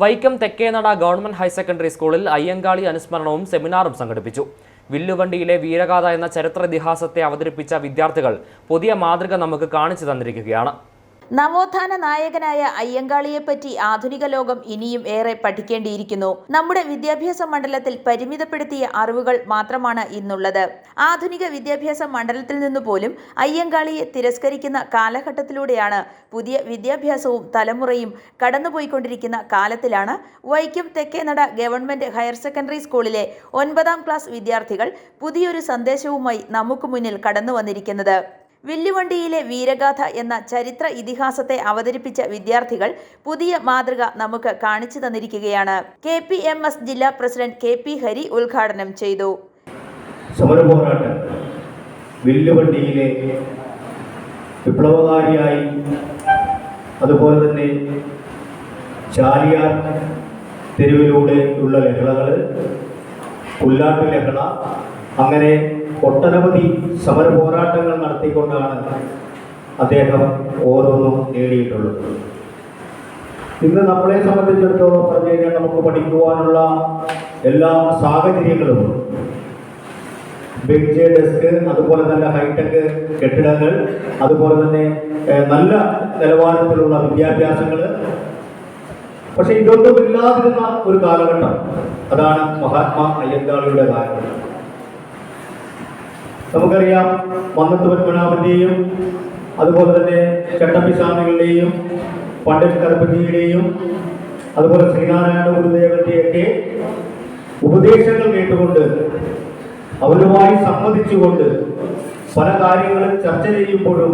Vaikom Thekkenada government higher secondary സ്കൂളിൽ അയ്യങ്കാളി അനുസ്മരണവും സെമിനാറും സംഘടിപ്പിച്ചു. വില്ലുവണ്ടിയിലെ വീരഗാഥ എന്ന ചരിത്ര ഇതിഹാസത്തെ അവതരിപ്പിച്ച വിദ്യാർത്ഥികൾ പുതിയ മാതൃക നമുക്ക് കാണിച്ചു തന്നിരിക്കുകയാണ്. നവോത്ഥാന നായകനായ അയ്യങ്കാളിയെപ്പറ്റി ആധുനിക ലോകം ഇനിയും ഏറെ പഠിക്കേണ്ടിയിരിക്കുന്നു. നമ്മുടെ വിദ്യാഭ്യാസ മണ്ഡലത്തിൽ പരിമിതപ്പെടുത്തിയ അറിവുകൾ മാത്രമാണ് ഇന്നുള്ളത്. ആധുനിക വിദ്യാഭ്യാസ മണ്ഡലത്തിൽ നിന്ന് പോലും അയ്യങ്കാളിയെ തിരസ്കരിക്കുന്ന കാലഘട്ടത്തിലൂടെയാണ് പുതിയ വിദ്യാഭ്യാസവും തലമുറയും കടന്നുപോയിക്കൊണ്ടിരിക്കുന്ന കാലത്തിലാണ് Vaikom Thekkenada government higher secondary സ്കൂളിലെ ഒൻപതാം ക്ലാസ് വിദ്യാർത്ഥികൾ പുതിയൊരു സന്ദേശവുമായി നമുക്ക് മുന്നിൽ കടന്നു വന്നിരിക്കുന്നത് വില്ലുവണ്ടിയിലെ വീരഗാഥ എന്ന ചരിത്ര ഇതിഹാസത്തെ അവതരിപ്പിച്ച വിദ്യാർത്ഥികൾ പുതിയ മാതൃക നമുക്ക് കാണിച്ചു തന്നിരിക്കുകയാണ്. കെ പി എം എസ് ജില്ലാ പ്രസിഡന്റ് കെ പി ഹരി ഉദ്ഘാടനം ചെയ്തു. വില്ലുവണ്ടിയിലെ വിപ്ലവകാരിയായി അതുപോലെ തന്നെ ചാലിയാർ തെരുവിലൂടെ ഉള്ള ലഹളകൾ പുല്ലാട്ട് ലഹള അങ്ങനെ ഒട്ടനവധി സമര പോരാട്ടങ്ങൾ നടത്തിക്കൊണ്ടാണ് അദ്ദേഹം ഓരോന്നും നേടിയിട്ടുള്ളത്. ഇന്ന് നമ്മളെ സംബന്ധിച്ചിടത്തോളം പറഞ്ഞു കഴിഞ്ഞാൽ നമുക്ക് പഠിക്കുവാനുള്ള എല്ലാ സാഹചര്യങ്ങളും ബെഞ്ച് ഡെസ്ക് അതുപോലെ തന്നെ ഹൈടെക് കെട്ടിടങ്ങൾ അതുപോലെ തന്നെ നല്ല നിലവാരത്തിലുള്ള വിദ്യാഭ്യാസങ്ങൾ പക്ഷെ ഇതൊന്നും ഇല്ലാതിരുന്ന ഒരു കാലഘട്ടം. അതാണ് മഹാത്മാ അയ്യങ്കാളിയുടെ കാലഘട്ടം. നമുക്കറിയാം മന്നത്ത് പത്മനാഭന്റെയും അതുപോലെ തന്നെ ചട്ടമ്പി സ്വാമികളുടെയും പണ്ഡിറ്റ് കറുപ്പജിയുടെയും അതുപോലെ ശ്രീനാരായണ ഗുരുദേവന്റെയൊക്കെ ഉപദേശങ്ങൾ കേട്ടുകൊണ്ട് അവരുമായി സമ്മതിച്ചുകൊണ്ട് പല കാര്യങ്ങളും ചർച്ച ചെയ്യുമ്പോഴും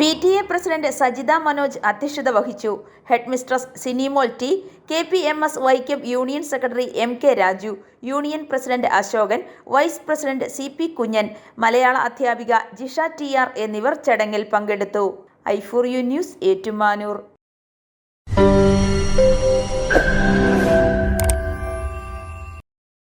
P T A president Sajitha Manoj അധ്യക്ഷത വഹിച്ചു. Head mistress Sinimol T K P M S Vaikom union secretary M K Raju union president Ashokan vice president C P Kunjan മലയാള അധ്യാപിക ജിഷ ടി ആർ എന്നിവർ ചടങ്ങിൽ പങ്കെടുത്തു. I four U news Ettumanoor.